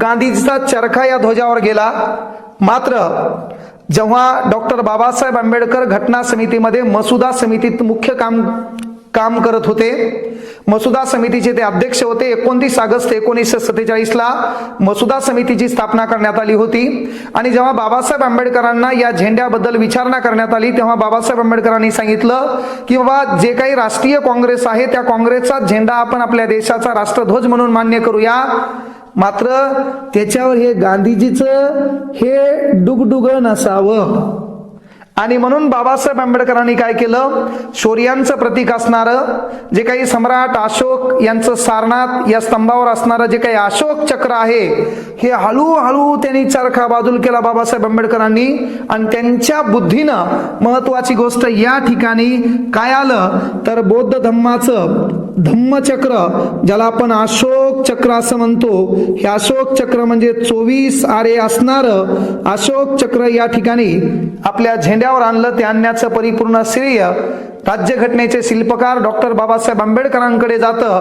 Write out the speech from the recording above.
गांधीजीचा चरखा या ध्वजावर गेला. मात्र जेव्हा डॉक्टर बाबासाहेब आंबेडकर घटना समितीमध्ये मसुदा समितीत मुख्य काम काम करत होते मसुदा समितीचे ते अध्यक्ष होते एकोणतीस ऑगस्ट एकोणीसशे सत्तेचाळीसला मसुदा समितीची स्थापना करण्यात आली होती. आणि जेव्हा बाबासाहेब आंबेडकरांना या झेंड्याबद्दल विचारणा करण्यात आली तेव्हा बाबासाहेब आंबेडकरांनी सांगितलं की बाबा जे काही राष्ट्रीय काँग्रेस आहे त्या काँग्रेसचा झेंडा आपण आपल्या देशाचा राष्ट्रध्वज म्हणून मान्य करूया. मात्र त्याच्यावर हे गांधीजीचं हे डुगडुग नसावं आणि म्हणून बाबासाहेब आंबेडकरांनी काय केलं? शौर्यांचं प्रतीक असणारं जे काही सम्राट अशोक यांचं सारनाथ या स्तंभावर असणारं जे काही अशोक चक्र आहे हे हळूहळू त्यांनी चरखा बाजूल केला बाबासाहेब आंबेडकरांनी. आणि त्यांच्या बुद्धीनं महत्वाची गोष्ट या ठिकाणी काय आलं? तर बौद्ध धम्माचं धम्मचक्र ज्याला आपण अशोक चक्र असं म्हणतो. हे अशोक चक्र म्हणजे चोवीस आरे असणार अशोक चक्र या ठिकाणी आपल्या झेंड्यावर आणलं ते आणण्याचं परिपूर्ण श्रेय राज्यघटनेचे शिल्पकार डॉक्टर बाबासाहेब आंबेडकरांकडे जातं.